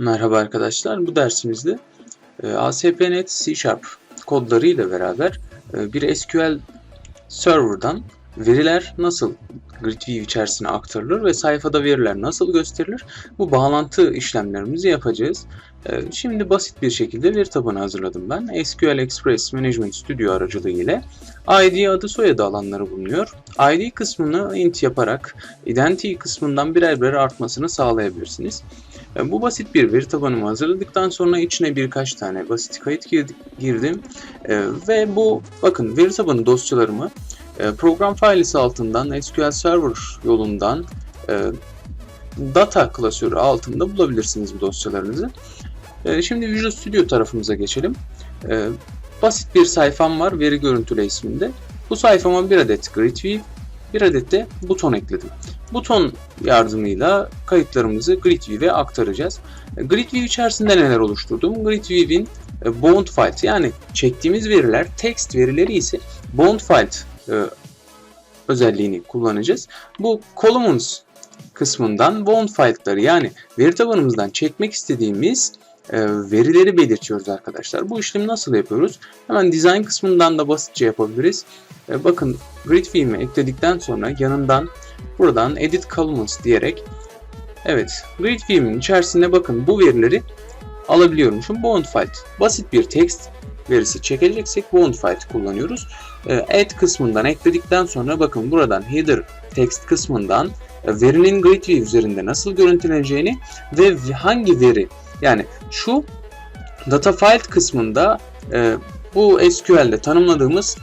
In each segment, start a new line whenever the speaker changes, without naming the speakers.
Merhaba arkadaşlar. Bu dersimizde e, ASP.NET C Sharp kodları ile beraber e, bir SQL Server'dan veriler nasıl GridView içerisine aktarılır ve sayfada veriler nasıl gösterilir? Bu bağlantı işlemlerimizi yapacağız. E, Şimdi basit bir şekilde veri tabanı hazırladım ben. SQL Express Management Studio aracılığı ile ID adı soyadı alanları bulunuyor. ID kısmını int yaparak identity kısmından birer birer artmasını sağlayabilirsiniz. E, Bu basit bir veri tabanımı hazırladıktan sonra içine birkaç tane basit kayıt gir- girdim. E, ve bu bakın veri tabanı dosyalarımı program failisi altından SQL Server yolundan e, data klasörü altında bulabilirsiniz bu dosyalarınızı. E, şimdi Visual Studio tarafımıza geçelim. E, basit bir sayfam var veri görüntüle isminde. Bu sayfama bir adet grid view, bir adet de buton ekledim. Buton yardımıyla kayıtlarımızı GridView'e aktaracağız. GridView içerisinde neler oluşturdum? GridView'in e, bound file yani çektiğimiz veriler text verileri ise bound file e, özelliğini kullanacağız. Bu columns kısmından bound file'ları yani veri tabanımızdan çekmek istediğimiz e, verileri belirtiyoruz arkadaşlar. Bu işlemi nasıl yapıyoruz? Hemen design kısmından da basitçe yapabiliriz. E, bakın GridView'imi ekledikten sonra yanından buradan edit columns diyerek evet GridView'min içerisinde bakın bu verileri alabiliyormuşum. Bound file. Basit bir text verisi çekeceksek bound file kullanıyoruz. E, add kısmından ekledikten sonra bakın buradan header text kısmından e, verinin GridView üzerinde nasıl görüntüleneceğini ve hangi veri yani şu data file kısmında e, bu SQL'de tanımladığımız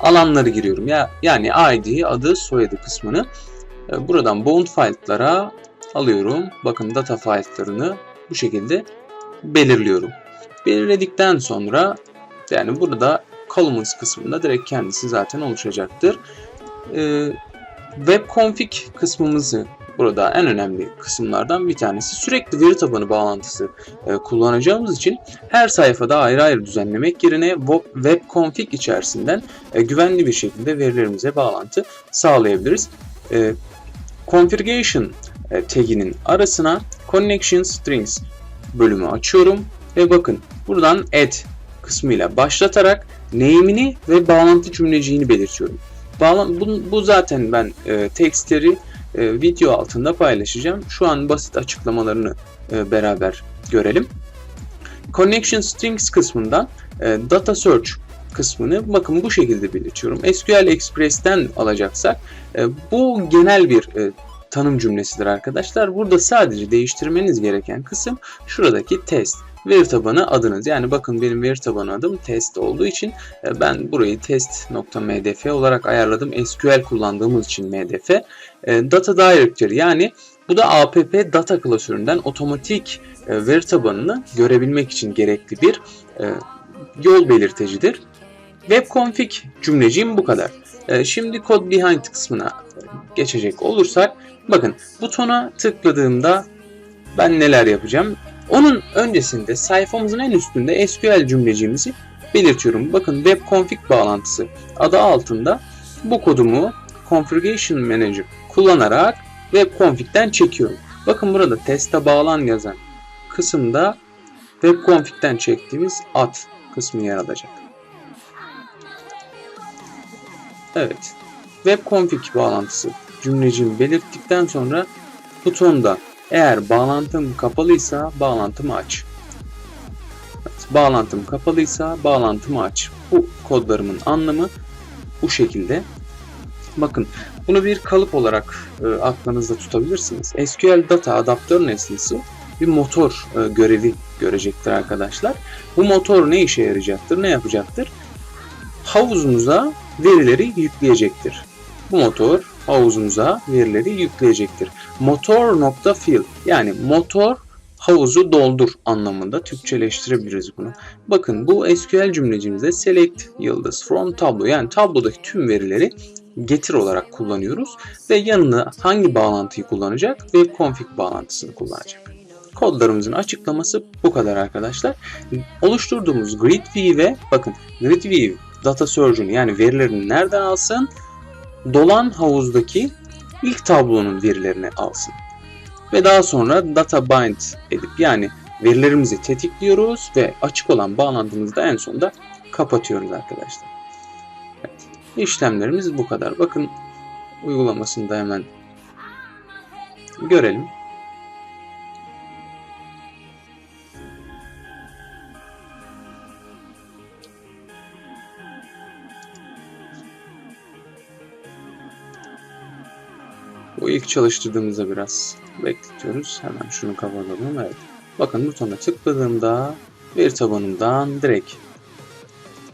alanları giriyorum. Ya yani ID, adı, soyadı kısmını e, buradan bound file'lara alıyorum. Bakın data file'larını bu şekilde belirliyorum. Belirledikten sonra yani burada columns kısmında direkt kendisi zaten oluşacaktır. E, web config kısmımızı burada en önemli kısımlardan bir tanesi. Sürekli veri tabanı bağlantısı e, kullanacağımız için her sayfada ayrı ayrı düzenlemek yerine web config içerisinden e, güvenli bir şekilde verilerimize bağlantı sağlayabiliriz. E, configuration e, taginin arasına connection strings bölümü açıyorum ve bakın buradan add kısmıyla başlatarak name'ini ve bağlantı cümleciğini belirtiyorum. Bağlan bu, bu zaten ben e, textleri e, video altında paylaşacağım. Şu an basit açıklamalarını e, beraber görelim. Connection Strings kısmından e, Data Search kısmını bakın bu şekilde belirtiyorum. SQL Express'ten alacaksak e, bu genel bir e, tanım cümlesidir arkadaşlar. Burada sadece değiştirmeniz gereken kısım şuradaki test. Veri tabanı adınız. Yani bakın benim veri tabanı adım test olduğu için e, ben burayı test.mdf olarak ayarladım. SQL kullandığımız için mdf. E, Data Directory yani bu da app data klasöründen otomatik e, veri tabanını görebilmek için gerekli bir yol belirtecidir. Web config cümleciğim bu kadar. Şimdi code behind kısmına geçecek olursak bakın butona tıkladığımda ben neler yapacağım? Onun öncesinde sayfamızın en üstünde SQL cümleciğimizi belirtiyorum. Bakın web config bağlantısı adı altında bu kodumu configuration manager kullanarak web config'den çekiyorum. Bakın burada teste bağlan yazan kısımda web config'den çektiğimiz ad kısmı yer alacak. Evet. Web config bağlantısı cümleciğimi belirttikten sonra butonda eğer bağlantım kapalıysa bağlantımı aç. Evet, bağlantım kapalıysa bağlantımı aç. Bu kodlarımın anlamı bu şekilde. Bakın bunu bir kalıp olarak e, aklınızda tutabilirsiniz. SQL Data Adaptör nesnesi bir motor e, görevi görecektir arkadaşlar. Bu motor ne işe yarayacaktır, ne yapacaktır? Havuzumuza verileri yükleyecektir. Bu motor havuzumuza verileri yükleyecektir. Motor.fill yani motor havuzu doldur anlamında Türkçeleştirebiliriz bunu. Bakın bu SQL cümlecimizde select yıldız from tablo yani tablodaki tüm verileri getir olarak kullanıyoruz ve yanına hangi bağlantıyı kullanacak? Web config bağlantısını kullanacak. Kodlarımızın açıklaması bu kadar arkadaşlar. Oluşturduğumuz GridView'e bakın GridView data surgeon'u yani verilerini nereden alsın? Dolan havuzdaki ilk tablonun verilerini alsın. Ve daha sonra data bind edip yani verilerimizi tetikliyoruz ve açık olan bağlantımızı da en sonunda kapatıyoruz arkadaşlar. Evet, işlemlerimiz bu kadar. Bakın uygulamasını da hemen görelim. İlk çalıştırdığımızda biraz bekletiyoruz. Hemen şunu kapatalım. Evet. Bakın butona tıkladığımda veri tabanından direkt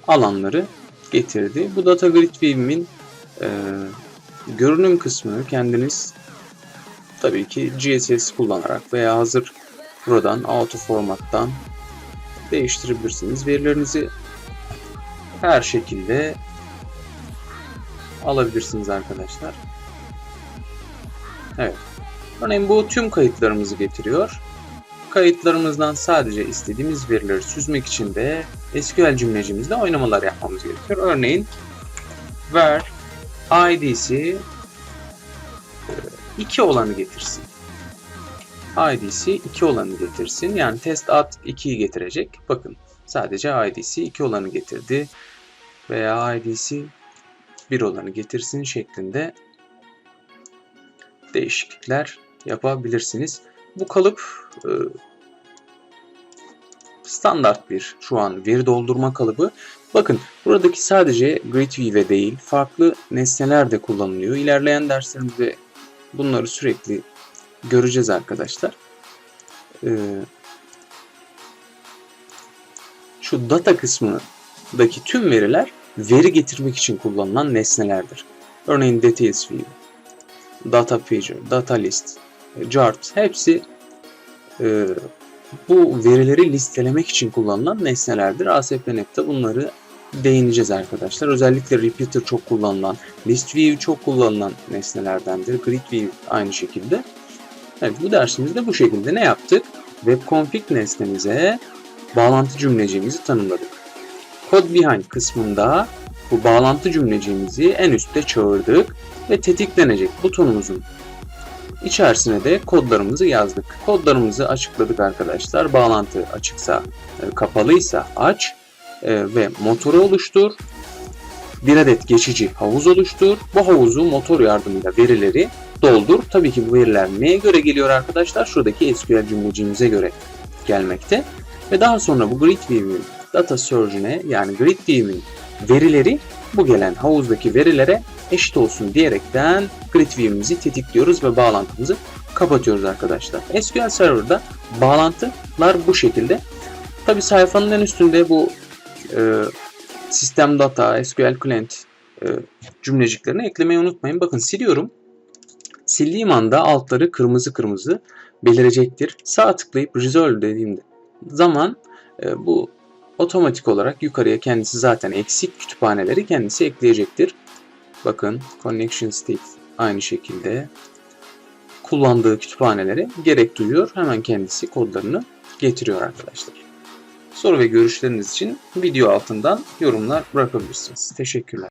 alanları getirdi. Bu Data Grid View'in e, görünüm kısmını kendiniz tabii ki GSS kullanarak veya hazır buradan auto formattan değiştirebilirsiniz. Verilerinizi her şekilde alabilirsiniz arkadaşlar. Evet. Örneğin bu tüm kayıtlarımızı getiriyor. Kayıtlarımızdan sadece istediğimiz verileri süzmek için de SQL cümlecimizde oynamalar yapmamız gerekiyor. Örneğin where id'si 2 olanı getirsin. id'si 2 olanı getirsin. Yani test at 2'yi getirecek. Bakın sadece id'si 2 olanı getirdi. Veya id'si 1 olanı getirsin şeklinde değişiklikler yapabilirsiniz. Bu kalıp e, standart bir şu an veri doldurma kalıbı. Bakın buradaki sadece GridView'e değil farklı nesneler de kullanılıyor. İlerleyen derslerimizde bunları sürekli göreceğiz arkadaşlar. E, şu data kısmındaki tüm veriler veri getirmek için kullanılan nesnelerdir. Örneğin details view, data feature, data list, chart hepsi e, bu verileri listelemek için kullanılan nesnelerdir. ASP.NET'te bunları değineceğiz arkadaşlar. Özellikle repeater çok kullanılan, list view çok kullanılan nesnelerdendir. Grid view aynı şekilde. Evet bu dersimizde bu şekilde ne yaptık? Web config nesnemize bağlantı cümleciğimizi tanımladık. Code behind kısmında bu bağlantı cümleciğimizi en üstte çağırdık ve tetiklenecek butonumuzun içerisine de kodlarımızı yazdık. Kodlarımızı açıkladık arkadaşlar. Bağlantı açıksa, e, kapalıysa aç e, ve motoru oluştur. Bir adet geçici havuz oluştur. Bu havuzu motor yardımıyla verileri doldur. Tabii ki bu veriler neye göre geliyor arkadaşlar? Şuradaki SQL cümlecimize göre gelmekte. Ve daha sonra bu GridView'in data surgeon'e yani GridView'in verileri bu gelen havuzdaki verilere eşit olsun diyerekten GridView'imizi tetikliyoruz ve bağlantımızı kapatıyoruz arkadaşlar. SQL Server'da bağlantılar bu şekilde. Tabi sayfanın en üstünde bu e, sistem data, SQL client e, cümleciklerini eklemeyi unutmayın. Bakın siliyorum. Sildiğim anda altları kırmızı kırmızı belirecektir. Sağ tıklayıp resolve dediğimde zaman e, bu otomatik olarak yukarıya kendisi zaten eksik kütüphaneleri kendisi ekleyecektir. Bakın connection state aynı şekilde kullandığı kütüphaneleri gerek duyuyor. Hemen kendisi kodlarını getiriyor arkadaşlar. Soru ve görüşleriniz için video altından yorumlar bırakabilirsiniz. Teşekkürler.